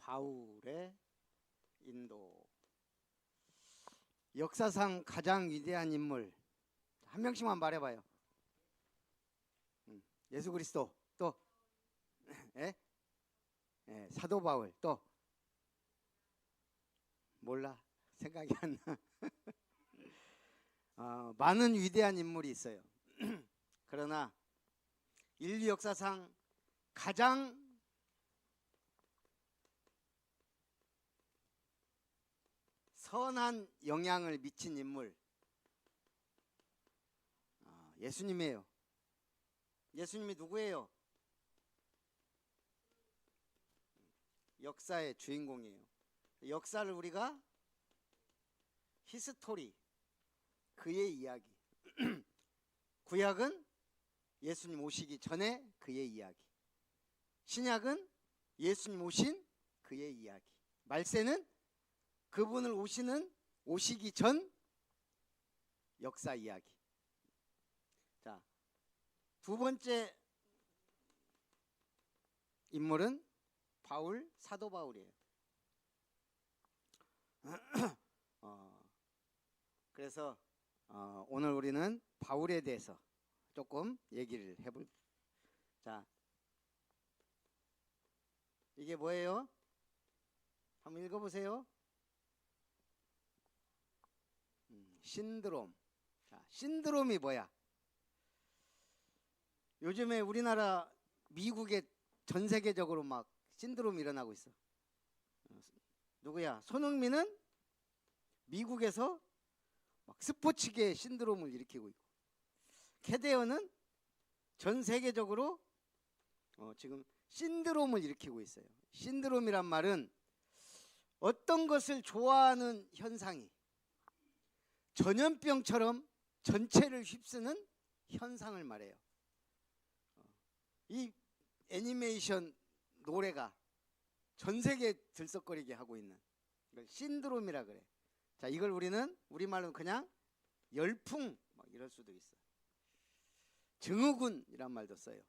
바울의 인도 역사상 가장 위대한 인물 한 명씩만 말해봐요. 음, 예수 그리스도 또 예? 예, 사도 바울 또 몰라 생각이 안 나. 어, 많은 위대한 인물이 있어요. 그러나 인류 역사상 가장 선한 영향을 미친 인물 아, 예수님이에요. 예수님이 누구예요? 역사의 주인공이에요. 역사를 우리가 히스토리 그의 이야기 구약은 예수님 오시기 전에 그의 이야기 신약은 예수님 오신 그의 이야기 말세는 그분을 오시는 오시기 전 역사 이야기. 자, 두 번째 인물은 바울 사도 바울이에요. 어, 그래서 어, 오늘 우리는 바울에 대해서 조금 얘기를 해볼. 자, 이게 뭐예요? 한번 읽어보세요. 음, 신드롬. 자, 신드롬이 뭐야? 요즘에 우리나라 미국에 전 세계적으로 막 신드롬이 일어나고 있어. 어, 누구야? 손흥민은 미국에서 막 스포츠계 신드롬을 일으키고 있고, 캐데어는 전 세계적으로 어, 지금 신드롬을 일으키고 있어요. 신드롬이란 말은 어떤 것을 좋아하는 현상이 전염병처럼 전체를 휩쓰는 현상을 말해요. 어, 이 애니메이션 노래가 전 세계 들썩거리게 하고 있는 이걸 신드롬이라 그래. 자, 이걸 우리는 우리말로 그냥 열풍 막 이럴 수도 있어. 증후군이란 말도 써요.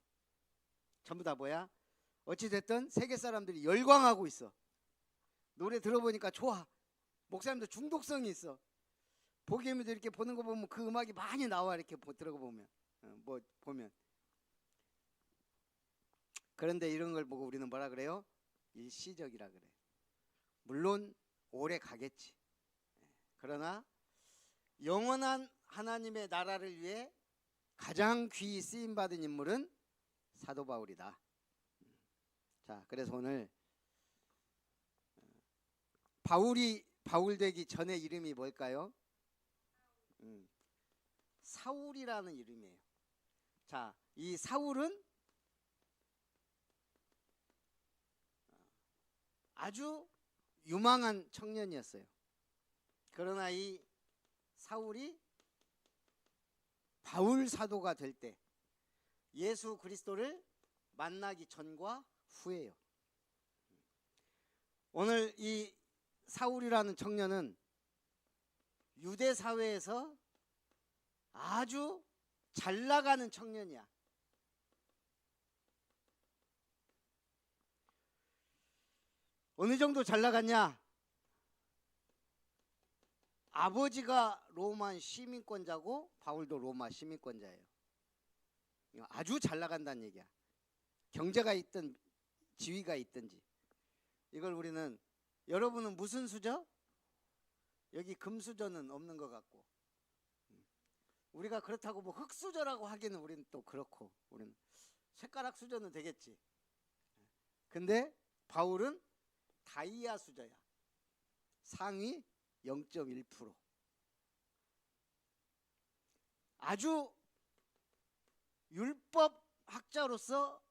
전부 다 뭐야? 어찌 됐든 세계 사람들이 열광하고 있어. 노래 들어보니까 좋아. 목사님도 중독성이 있어. 보기에도 이렇게 보는 거 보면 그 음악이 많이 나와 이렇게 보- 들어보면 어, 뭐 보면 그런데 이런 걸 보고 우리는 뭐라 그래요? 일시적이라 그래. 물론 오래 가겠지. 예. 그러나 영원한 하나님의 나라를 위해 가장 귀히 쓰임 받은 인물은 사도 바울이다. 음. 자, 그래서 오늘 어, 바울이 바울 되기 전에 이름이 뭘까요? 음, 사울이라는 이름이에요. 자, 이 사울은 아주 유망한 청년이었어요. 그러나 이 사울이 바울 사도가 될 때 예수 그리스도를 만나기 전과 후예요. 오늘 이 사울이라는 청년은 유대 사회에서 아주 잘 나가는 청년이야. 어느 정도 잘 나갔냐? 아버지가 로마 시민권자고 바울도 로마 시민권자예요. 아주 잘 나간다는 얘기야. 경제가 있든 지위가 있든지. 이걸 우리는 여러분은 무슨 수저? 여기 금수저는 없는 것 같고. 음. 우리가 그렇다고 뭐 흙수저라고 하기는 우리는 또 그렇고. 우리는 숟가락 수저는 되겠지. 근데 바울은 다이아 수저야. 상위 0.1%. 아주 율법 학자로서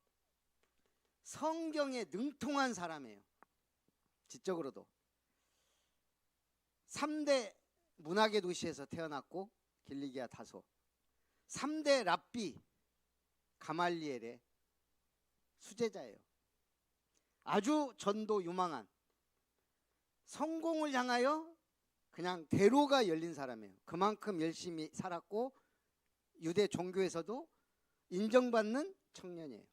성경에 능통한 사람이에요. 지적으로도. 3대 문학의 도시에서 태어났고 길리기아 다소. 3대 랍비 가말리엘의 수제자예요. 아주 전도 유망한 성공을 향하여 그냥 대로가 열린 사람이에요. 그만큼 열심히 살았고 유대 종교에서도 인정받는 청년이에요.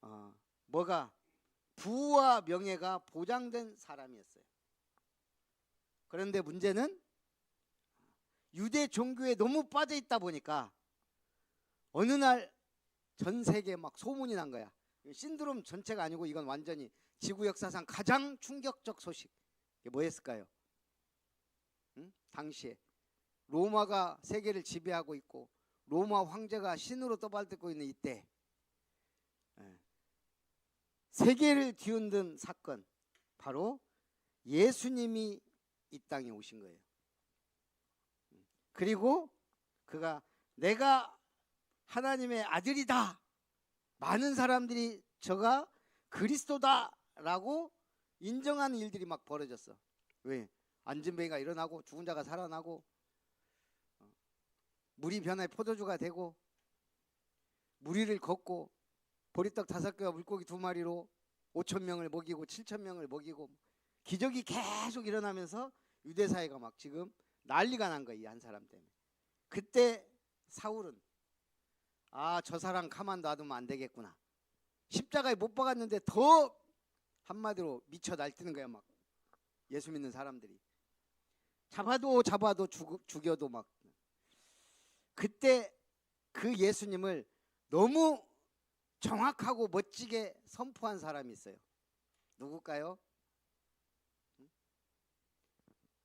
어, 뭐가 부와 명예가 보장된 사람이었어요. 그런데 문제는 유대 종교에 너무 빠져 있다 보니까 어느 날 전 세계에 막 소문이 난 거야. 신드롬 전체가 아니고 이건 완전히 지구 역사상 가장 충격적 소식. 이게 뭐였을까요? 응? 당시에 로마가 세계를 지배하고 있고 로마 황제가 신으로 떠받들고 있는 이때 예. 세계를 뒤흔든 사건 바로 예수님이 이 땅에 오신 거예요. 그리고 그가 내가 하나님의 아들이다. 많은 사람들이 저가 그리스도다라고 인정하는 일들이 막 벌어졌어. 왜? 안진뱅이가 일어나고 죽은 자가 살아나고 어, 물이 변해 포도주가 되고 무리를 걷고 보리떡 다섯 개와 물고기 두 마리로 5천 명을 먹이고 7천 명을 먹이고 기적이 계속 일어나면서 유대 사회가 막 지금 난리가 난이한 사람 때문에. 그때 사울은 아 저 사람 가만 놔두면 안 되겠구나. 십자가에 못 박았는데 더 한마디로 미쳐 날뛰는 거야 막 예수 믿는 사람들이 잡아도 잡아도 죽, 죽여도 막 그때 그 예수님을 너무 정확하고 멋지게 선포한 사람이 있어요. 누굴까요?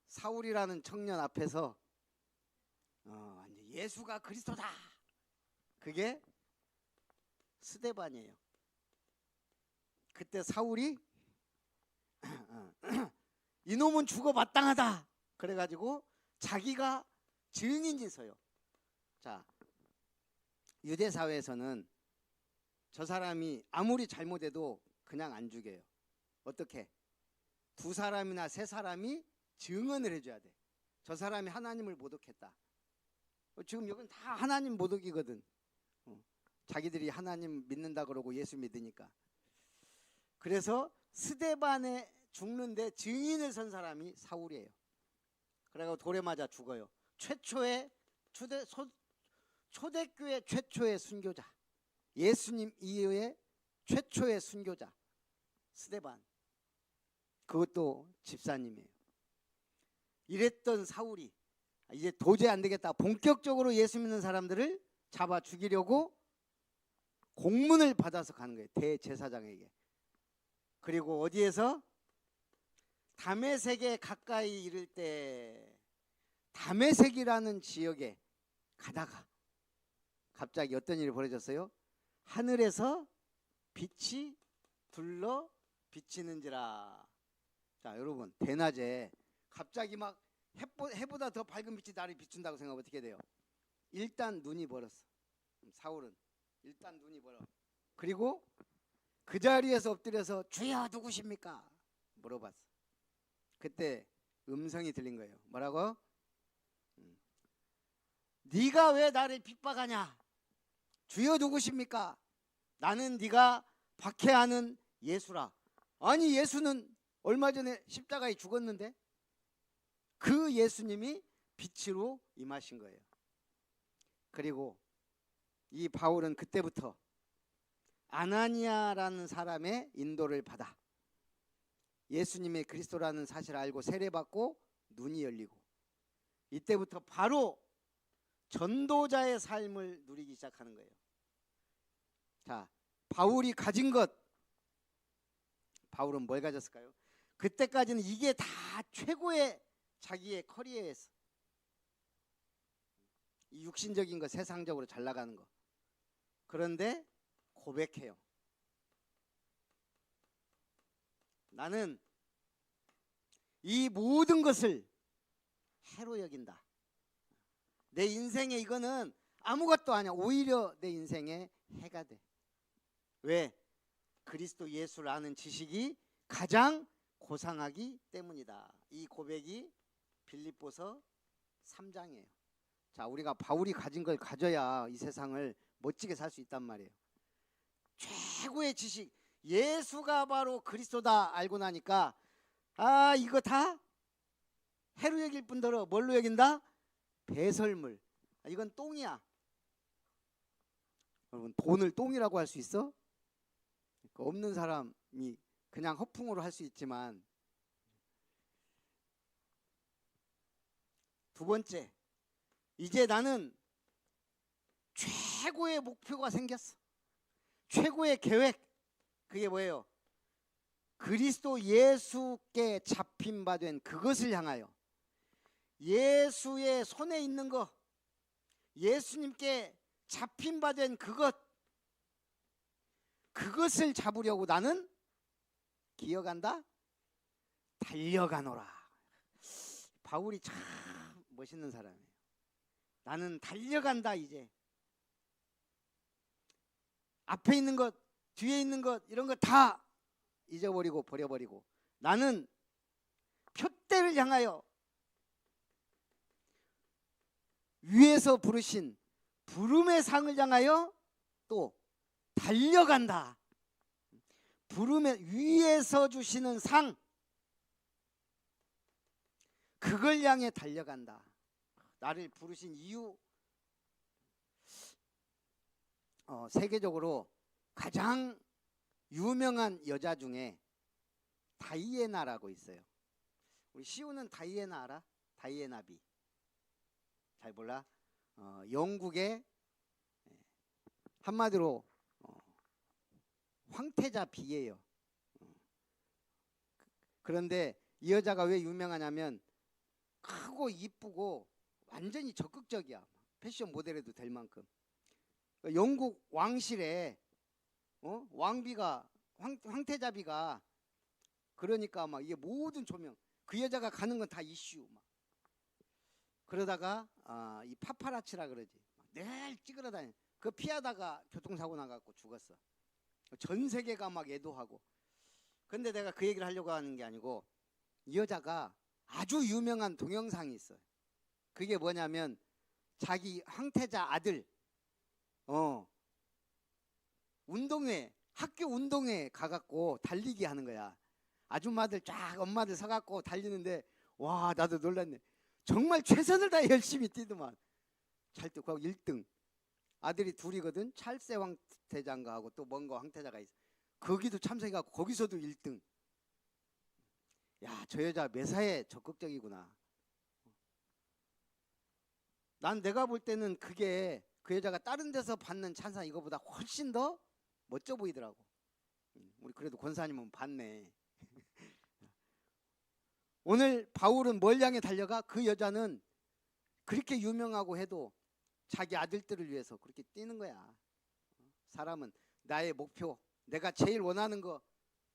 사울이라는 청년 앞에서 어, 예수가 그리스도다. 그게 스데반이에요. 그때 사울이 이놈은 죽어 마땅하다. 그래가지고 자기가 증인이 서요. 자, 유대 사회에서는 저 사람이 아무리 잘못해도 그냥 안 죽여요. 어떻게? 두 사람이나 세 사람이 증언을 해줘야 돼. 저 사람이 하나님을 모독했다. 어, 지금 여기는 다 하나님 모독이거든. 어, 자기들이 하나님 믿는다 그러고 예수 믿으니까. 그래서 스데반에 죽는데 증인을 선 사람이 사울이에요. 그래가 돌에 맞아 죽어요. 최초의 초대 소, 초대교회 최초의 순교자. 예수님 이후에 최초의 순교자. 스데반. 그것도 집사님이에요. 이랬던 사울이 이제 도저히 안 되겠다. 본격적으로 예수 믿는 사람들을 잡아 죽이려고 공문을 받아서 가는 거예요. 대제사장에게. 그리고 어디에서 담에색에 가까이 이를 때 담에색이라는 지역에 가다가 갑자기 어떤 일이 벌어졌어요? 하늘에서 빛이 둘러 비치는지라. 자, 여러분 대낮에 갑자기 막 해보, 해보 다 더 밝은 빛이 나를 비춘다고 생각하면 어떻게 돼요? 일단 눈이 멀었어. 사울은 일단 눈이 멀어. 그리고 그 자리에서 엎드려서 주여 누구십니까? 물어봤어. 그때 음성이 들린 거예요. 뭐라고? 음. 네가 왜 나를 핍박하냐? 주여 누구십니까? 나는 네가 박해하는 예수라. 아니 예수는 얼마 전에 십자가에 죽었는데 그 예수님이 빛으로 임하신 거예요. 그리고 이 바울은 그때부터 아나니아라는 사람의 인도를 받아 예수님의 그리스도라는 사실을 알고 세례받고 눈이 열리고 이때부터 바로 전도자의 삶을 누리기 시작하는 거예요. 자, 바울이 가진 것 바울은 뭘 가졌을까요? 그때까지는 이게 다 최고의 자기의 커리어였어. 이 육신적인 거 세상적으로 잘 나가는 거. 그런데 고백해요. 나는 이 모든 것을 해로 여긴다. 내 인생에 이거는 아무것도 아니야. 오히려 내 인생에 해가 돼. 왜? 그리스도 예수를 아는 지식이 가장 고상하기 때문이다. 이 고백이 빌립보서 3장이에요. 자, 우리가 바울이 가진 걸 가져야 이 세상을 멋지게 살 수 있단 말이에요. 최고의 지식, 예수가 바로 그리스도다 알고 나니까 아, 이거 다 해로 여길 뿐더러 뭘로 여긴다? 배설물. 아, 이건 똥이야. 여러분, 돈을 똥이라고 할 수 있어? 그 없는 사람이 그냥 허풍으로 할 수 있지만 두 번째 이제 나는 최고의 목표가 생겼어. 최고의 계획 그게 뭐예요? 그리스도 예수께 잡힌 바 된 그것을 향하여 예수의 손에 있는 거 예수님께 잡힌 바 된 그것 그것을 잡으려고 나는 기어간다? 달려가노라. 바울이 참 멋있는 사람이에요. 나는 달려간다 이제. 앞에 있는 것 뒤에 있는 것 이런 거 다 잊어버리고 버려버리고 나는 표대를 향하여 위에서 부르신 부름의 상을 향하여 또 달려간다. 부름의 위에서 주시는 상 그걸 향해 달려간다. 나를 부르신 이유 어, 세계적으로 가장 유명한 여자 중에 다이애나라고 있어요. 우리 시우는 다이애나 알아? 다이애나비. 잘 몰라? 어, 영국의 한마디로 어, 황태자 비예요. 어. 그런데 이 여자가 왜 유명하냐면 크고 이쁘고 완전히 적극적이야. 패션 모델해도 될 만큼. 영국 왕실에 어? 왕비가 황, 황태자비가 그러니까 막 이게 모든 조명 그 여자가 가는 건 다 이슈 막 그러다가 아, 이 파파라치라 그러지. 늘 찍으러 다니. 그 피하다가 교통사고 나갖고 죽었어. 전 세계가 막 애도하고. 근데 내가 그 얘기를 하려고 하는 게 아니고 이 여자가 아주 유명한 동영상이 있어요. 그게 뭐냐면 자기 황태자 아들 어 운동회 학교 운동회 가갖고 달리기 하는 거야. 아줌마들 쫙 엄마들 서갖고 달리는데 와 나도 놀랐네. 정말 최선을 다해 열심히 뛰더만. 잘 뛰고 하고 1등. 아들이 둘이거든. 찰세 황태자인가 하고 또 뭔가 황태자가 있어. 거기도 참석해갖고 거기서도 1등. 야 저 여자 매사에 적극적이구나. 난 내가 볼 때는 그게 그 여자가 다른 데서 받는 찬사 이거보다 훨씬 더 멋져 보이더라고. 음, 우리 그래도 권사님은 봤네. 오늘 바울은 뭘 향해 달려가? 그 여자는 그렇게 유명하고 해도 자기 아들들을 위해서 그렇게 뛰는 거야. 사람은 나의 목표, 내가 제일 원하는 거,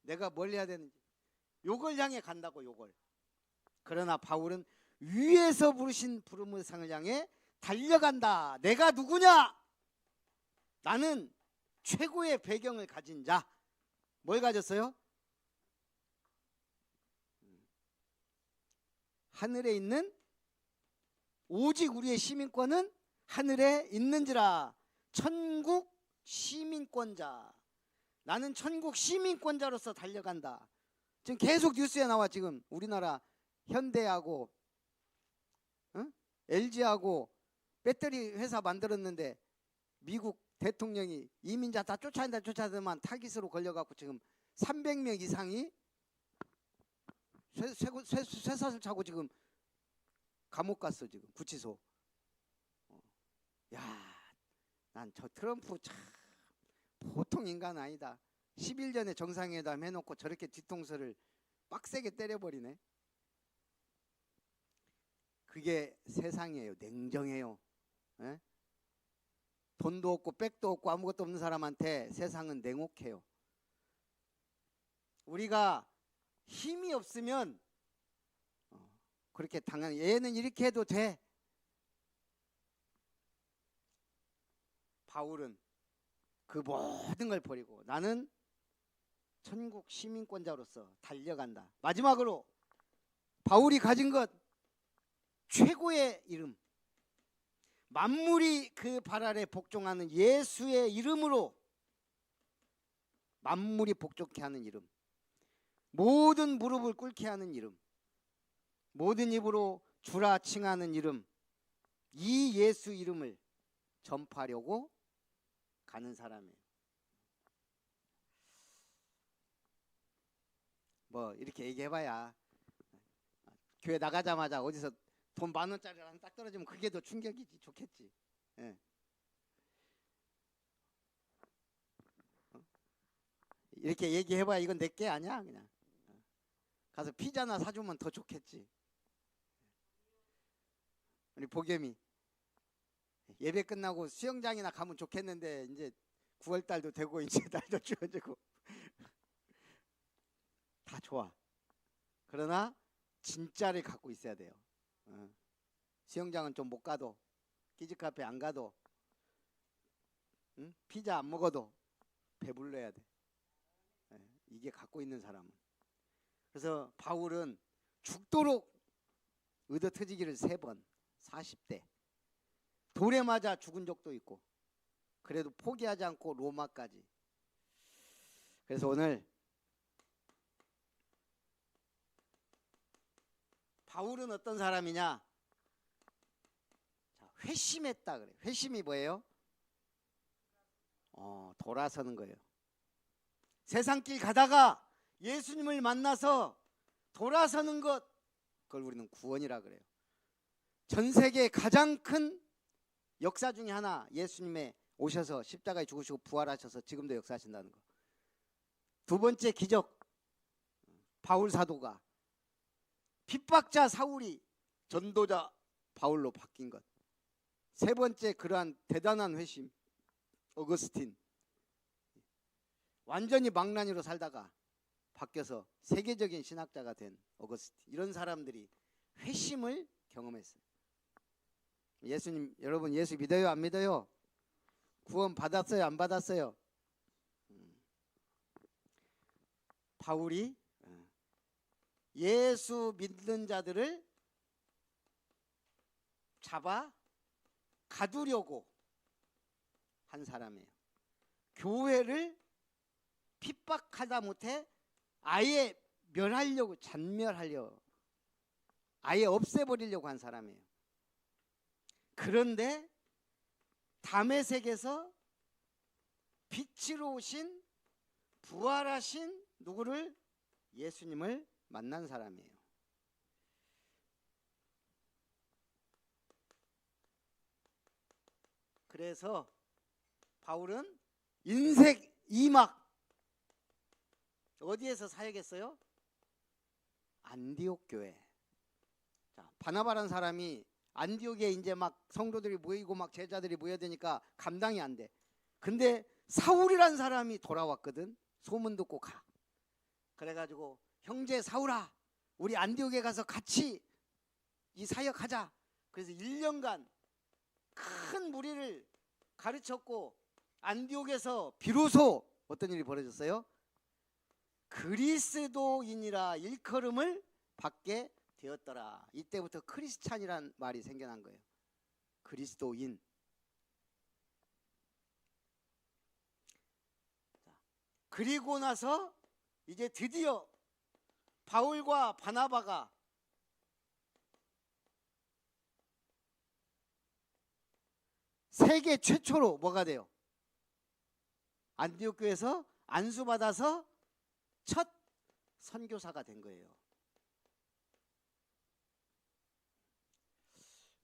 내가 뭘 해야 되는지, 요걸 향해 간다고 요걸. 그러나 바울은 위에서 부르신 부름의 상을 향해 달려간다. 내가 누구냐? 나는 최고의 배경을 가진 자. 뭘 가졌어요? 하늘에 있는 오직 우리의 시민권은 하늘에 있는지라 천국 시민권자. 나는 천국 시민권자로서 달려간다. 지금 계속 뉴스에 나와 지금 우리나라 현대하고 응? LG하고 배터리 회사 만들었는데 미국 대통령이 이민자 다 쫓아낸다 쫓아내만 타깃으로 걸려갖고 지금 300명 이상이 쇠사슬 차고 지금 감옥 갔어 지금 구치소. 어. 야, 난 저 트럼프 참 보통 인간 아니다. 10일 전에 정상회담 해놓고 저렇게 뒤통수를 빡세게 때려버리네. 그게 세상이에요. 냉정해요. 에? 돈도 없고 백도 없고 아무것도 없는 사람한테 세상은 냉혹해요. 우리가 힘이 없으면 어, 그렇게 당연 얘는 이렇게 해도 돼. 바울은 그 모든 걸 버리고 나는 천국 시민권자로서 달려간다. 마지막으로 바울이 가진 것 최고의 이름 만물이 그 발 아래 복종하는 예수의 이름으로 만물이 복종케 하는 이름 모든 무릎을 꿇게 하는 이름 모든 입으로 주라 칭하는 이름 이 예수 이름을 전파하려고 가는 사람이에요. 뭐 이렇게 얘기해봐야 교회 나가자마자 어디서 돈 만 원짜리 하나 딱 떨어지면 그게 더 충격이지 좋겠지. 예. 어? 이렇게 얘기해봐야 이건 내 게 아니야 그냥. 어. 가서 피자나 사주면 더 좋겠지. 우리 보겸이 예배 끝나고 수영장이나 가면 좋겠는데 이제 9월 달도 되고 이제 날도 추워지고 다 좋아. 그러나 진짜를 갖고 있어야 돼요. 어. 수영장은 좀 못 가도 키즈 카페 안 가도 응? 피자 안 먹어도 배불러야 돼. 예, 이게 갖고 있는 사람은. 그래서 바울은 죽도록 의도 터지기를 세 번 40대 돌에 맞아 죽은 적도 있고 그래도 포기하지 않고 로마까지. 그래서 오늘 바울은 어떤 사람이냐? 자, 회심했다 그래. 회심이 뭐예요? 어, 돌아서는 거예요. 세상 길 가다가 예수님을 만나서 돌아서는 것 그걸 우리는 구원이라 그래요. 전 세계 가장 큰 역사 중에 하나 예수님의 오셔서 십자가에 죽으시고 부활하셔서 지금도 역사하신다는 거. 두 번째 기적 바울 사도가 핍박자 사울이 전도자 바울로 바뀐 것. 세 번째 그러한 대단한 회심 어거스틴 완전히 망나니로 살다가 바뀌어서 세계적인 신학자가 된 어거스틴 이런 사람들이 회심을 경험했어요. 예수님 여러분 예수 믿어요 안 믿어요? 구원 받았어요 안 받았어요? 음. 바울이 어, 예수 믿는 자들을 잡아 가두려고 한 사람이에요. 교회를 핍박하다 못해 아예 멸하려고 잔멸하려 아예 없애버리려고 한 사람이에요. 그런데 담에색에서 빛으로 오신 부활하신 누구를 예수님을 만난 사람이에요. 그래서 바울은 인생 이막 어디에서 사역했어요? 안디옥 교회. 자, 바나바라는 사람이 안디옥에 이제 막 성도들이 모이고 막 제자들이 모여드니까 감당이 안 돼. 근데 사울이란 사람이 돌아왔거든. 소문 듣고 가. 그래가지고 형제 사울아, 우리 안디옥에 가서 같이 이 사역하자. 그래서 1년간 큰 무리를 가르쳤고 안디옥에서 비로소 어떤 일이 벌어졌어요? 그리스도인이라 일컬음을 받게 되었더라. 이때부터 크리스찬이란 말이 생겨난 거예요. 그리스도인. 자, 그리고 나서 이제 드디어 바울과 바나바가 세계 최초로 뭐가 돼요? 안디옥 교에서 안수 받아서 첫 선교사가 된 거예요.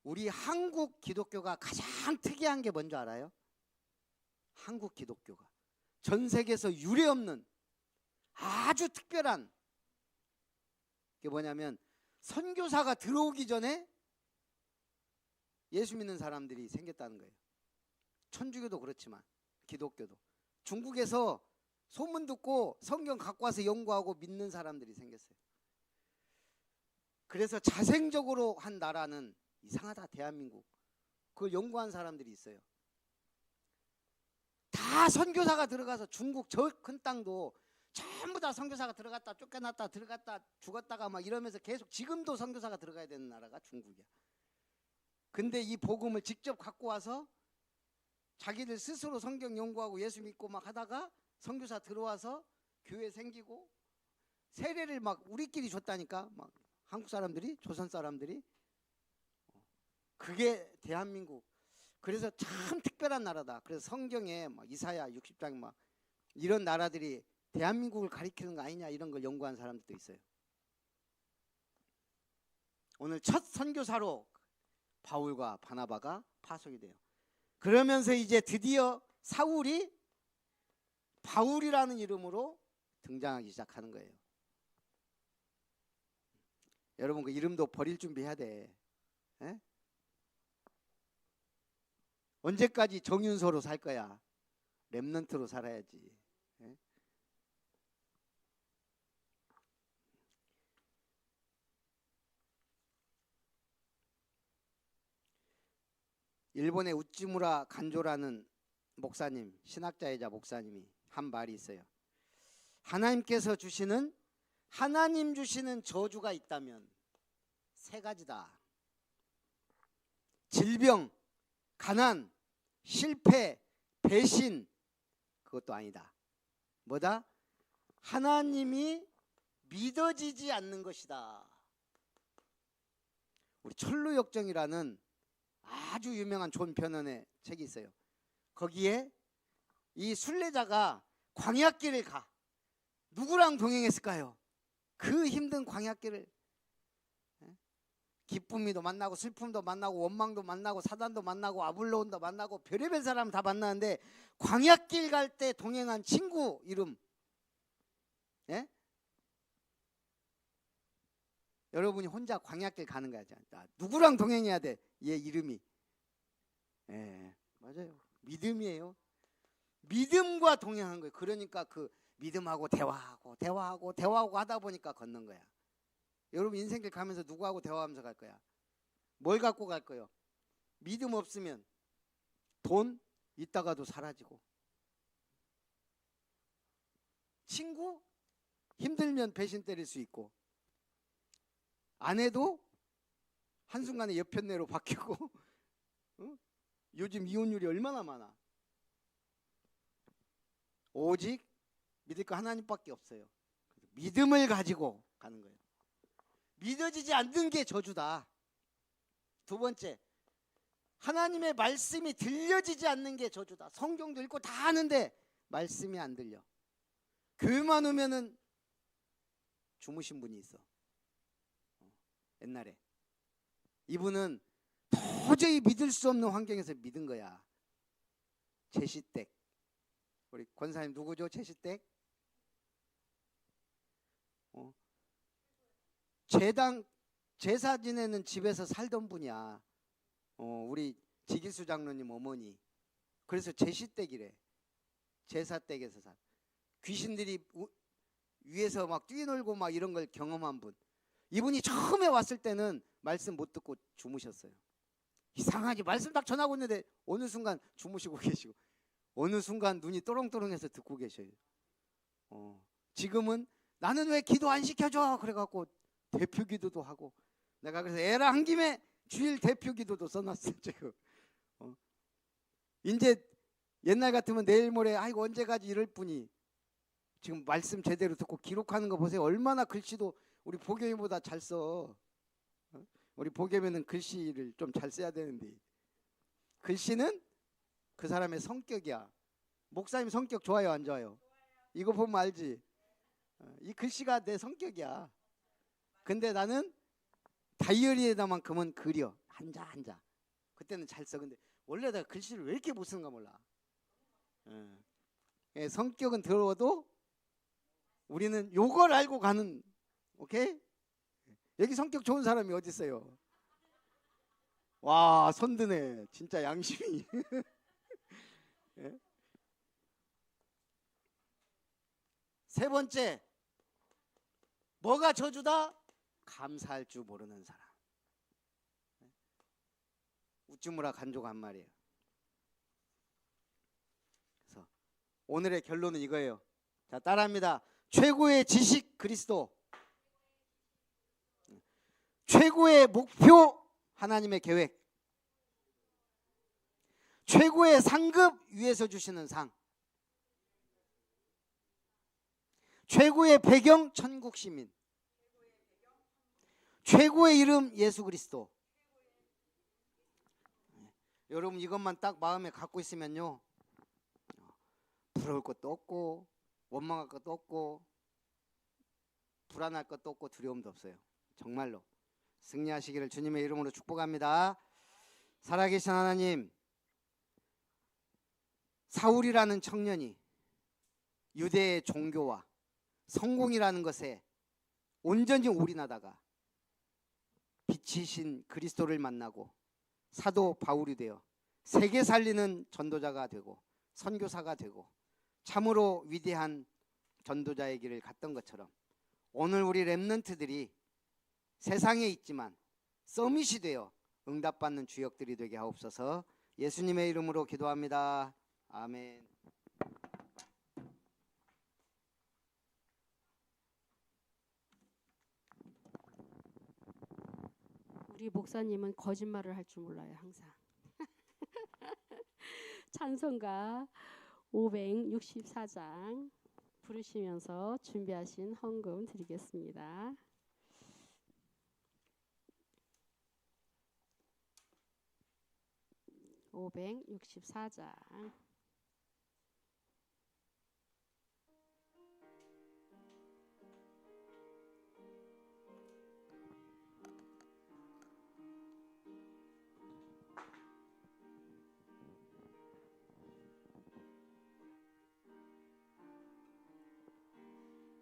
우리 한국 기독교가 가장 특이한 게 뭔지 알아요? 한국 기독교가 전 세계에서 유례 없는 아주 특별한 게 뭐냐면 선교사가 들어오기 전에 예수 믿는 사람들이 생겼다는 거예요. 천주교도 그렇지만 기독교도 중국에서 소문 듣고 성경 갖고 와서 연구하고 믿는 사람들이 생겼어요. 그래서 자생적으로 한 나라는 이상하다 대한민국. 그걸 연구한 사람들이 있어요. 다 선교사가 들어가서 중국 저 큰 땅도 전부 다 선교사가 들어갔다 쫓겨났다 들어갔다 죽었다가 막 이러면서 계속 지금도 선교사가 들어가야 되는 나라가 중국이야. 근데 이 복음을 직접 갖고 와서 자기들 스스로 성경 연구하고 예수 믿고 막 하다가 선교사 들어와서 교회 생기고 세례를 막 우리끼리 줬다니까 막 한국 사람들이 조선 사람들이 그게 대한민국 그래서 참 특별한 나라다. 그래서 성경에 막 이사야 60장 막 이런 나라들이 대한민국을 가리키는 거 아니냐 이런 걸 연구한 사람들도 있어요. 오늘 첫 선교사로 바울과 바나바가 파송이 돼요. 그러면서 이제 드디어 사울이 바울이라는 이름으로 등장하기 시작하는 거예요. 여러분 그 이름도 버릴 준비해야 돼. 에? 언제까지 정윤서로 살 거야? 랩넌트로 살아야지. 에? 일본의 우찌무라 간조라는 목사님, 신학자이자 목사님이 한 말이 있어요. 하나님께서 주시는 하나님 주시는 저주가 있다면 세 가지다. 질병, 가난, 실패, 배신 그것도 아니다. 뭐다? 하나님이 믿어지지 않는 것이다. 우리 철로 역정이라는 아주 유명한 존 편언의 책이 있어요. 거기에 이 순례자가 광야길을 가. 누구랑 동행했을까요? 그 힘든 광야길을 예? 기쁨이도 만나고 슬픔도 만나고 원망도 만나고 사단도 만나고 아블로온도 만나고 별의별 사람 다 만나는데 광야길 갈 때 동행한 친구 이름 예? 여러분이 혼자 광야길 가는 거야. 자, 누구랑 동행해야 돼? 얘 이름이 예, 맞아요. 믿음이에요. 믿음과 동행한 거예요. 그러니까 그 믿음하고 대화하고 대화하고 대화하고 하다 보니까 걷는 거야. 여러분 인생길 가면서 누구하고 대화하면서 갈 거야? 뭘 갖고 갈 거예요? 믿음 없으면 돈 있다가도 사라지고 친구 힘들면 배신 때릴 수 있고 아내도 한순간에 여편네로 바뀌고 응? 요즘 이혼율이 얼마나 많아 오직 믿을 거 하나님밖에 없어요. 믿음을 가지고 가는 거예요. 믿어지지 않는 게 저주다. 두 번째, 하나님의 말씀이 들려지지 않는 게 저주다. 성경도 읽고 다 아는데 말씀이 안 들려. 교회만 오면은 주무신 분이 있어. 어, 옛날에 이분은 도저히 믿을 수 없는 환경에서 믿은 거야. 제시댁. 우리 권사님 누구죠? 제시댁? 어. 제당 제사 지내는 집에서 살던 분이야. 어, 우리 지길수 장로님 어머니. 그래서 제시댁이래. 제사댁에서 살. 귀신들이 우- 위에서 막 뛰놀고 막 이런 걸 경험한 분. 이분이 처음에 왔을 때는 말씀 못 듣고 주무셨어요. 이상하지 말씀 딱 전하고 있는데 어느 순간 주무시고 계시고 어느 순간 눈이 또롱또롱해서 듣고 계셔요. 어, 지금은 나는 왜 기도 안 시켜줘? 그래갖고 대표 기도도 하고 내가 그래서 애라 한 김에 주일 대표 기도도 써놨어요 지금. 어. 이제 옛날 같으면 내일 모레 아이고 언제 가지 이럴 뿐이 지금 말씀 제대로 듣고 기록하는 거 보세요. 얼마나 글씨도 우리 보겸이보다 잘 써. 어? 우리 보겸이는 글씨를 좀 잘 써야 되는데 글씨는 그 사람의 성격이야. 목사님 성격 좋아요, 안 좋아요? 이거 보면 알지. 어, 이 글씨가 내 성격이야. 근데 나는 다이어리에다만큼은 그려 한자 한자. 그때는 잘 써. 근데 원래 내가 글씨를 왜 이렇게 못 쓰는가 몰라. 예. 예, 성격은 더러워도 우리는 요걸 알고 가는. 오케이? 여기 성격 좋은 사람이 어디 있어요? 와, 손드네. 진짜 양심이. 예? 세 번째, 뭐가 저주다? 감사할 줄 모르는 사람. 예? 우쭈무라 간조가 한 말이에요. 그래서 오늘의 결론은 이거예요. 자, 따라합니다. 최고의 지식 그리스도. 최고의 목표 하나님의 계획. 최고의 상급 위에서 주시는 상. 최고의 배경 천국 시민. 최고의 이름 예수 그리스도. 여러분 이것만 딱 마음에 갖고 있으면요. 부러울 것도 없고 원망할 것도 없고 불안할 것도 없고 두려움도 없어요. 정말로 승리하시기를 주님의 이름으로 축복합니다. 살아계신 하나님, 사울이라는 청년이 유대의 종교와 성공이라는 것에 온전히 올인하다가 빛이신 그리스도를 만나고 사도 바울이 되어 세계 살리는 전도자가 되고 선교사가 되고 참으로 위대한 전도자의 길을 갔던 것처럼 오늘 우리 렘넌트들이 세상에 있지만 서밋이 되어 응답받는 주역들이 되게 하옵소서 예수님의 이름으로 기도합니다. 아멘. 우리 목사님은 거짓말을 할 줄 몰라요, 항상. 찬송가 564장 부르시면서 준비하신 헌금 드리겠습니다. (564장)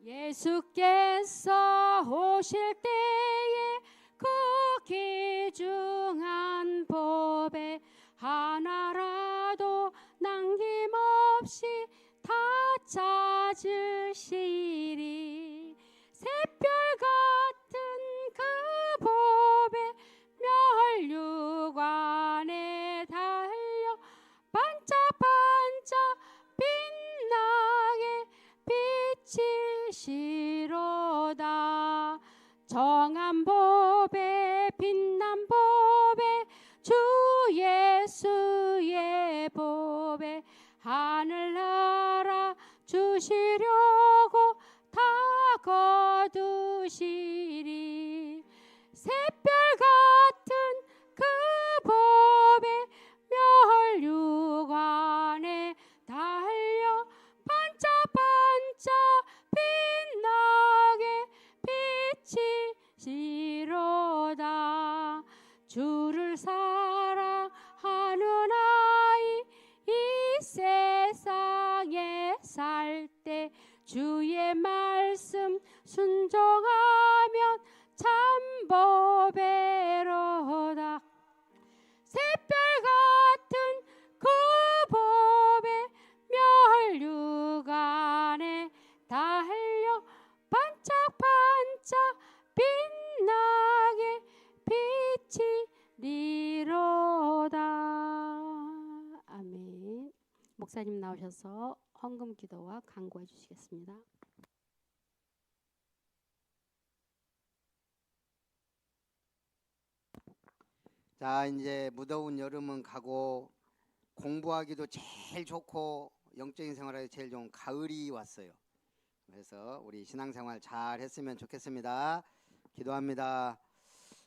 예수께서 오실 때에 그 귀중한 법에 하나라도 남김없이 다 찾으시리 주시려고 다 거두시 목사님 나오셔서 헌금 기도와 강구해 주시겠습니다. 자 이제 무더운 여름은 가고 공부하기도 제일 좋고 영적인 생활하기 제일 좋은 가을이 왔어요. 그래서 우리 신앙생활 잘 했으면 좋겠습니다. 기도합니다.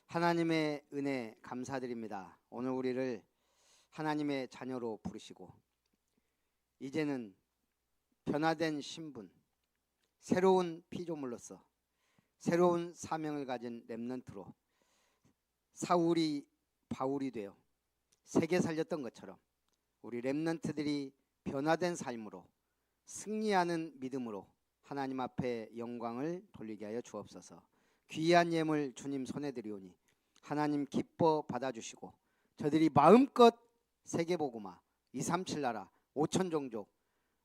하나님의 은혜 감사드립니다. 오늘 우리를 하나님의 자녀로 부르시고 이제는 변화된 신분, 새로운 피조물로서 새로운 사명을 가진 렘넌트로 사울이 바울이 되어 세계 살렸던 것처럼 우리 렘넌트들이 변화된 삶으로 승리하는 믿음으로 하나님 앞에 영광을 돌리게 하여 주옵소서. 귀한 예물 주님 손에 드리오니 하나님 기뻐 받아주시고 저들이 마음껏 세계보고마 237 나라 5천 종족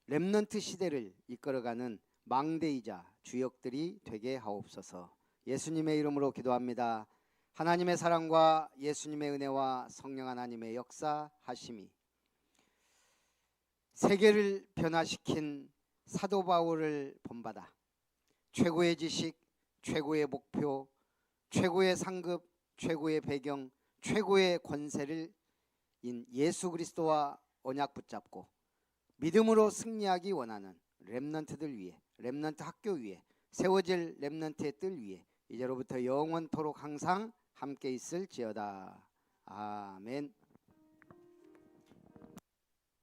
렘넌트 시대를 이끌어가는 망대이자 주역들이 되게 하옵소서. 예수님의 이름으로 기도합니다. 하나님의 사랑과 예수님의 은혜와 성령 하나님의 역사 하심이 세계를 변화시킨 사도 바울을 본받아 최고의 지식, 최고의 목표, 최고의 상급, 최고의 배경, 최고의 권세를 인 예수 그리스도와 언약 붙잡고 믿음으로 승리하기 원하는 렘넌트들 위해 렘넌트 학교 위에 세워질 렘넌트의 뜰 위에 이제로부터 영원토록 항상 함께 있을지어다. 아멘.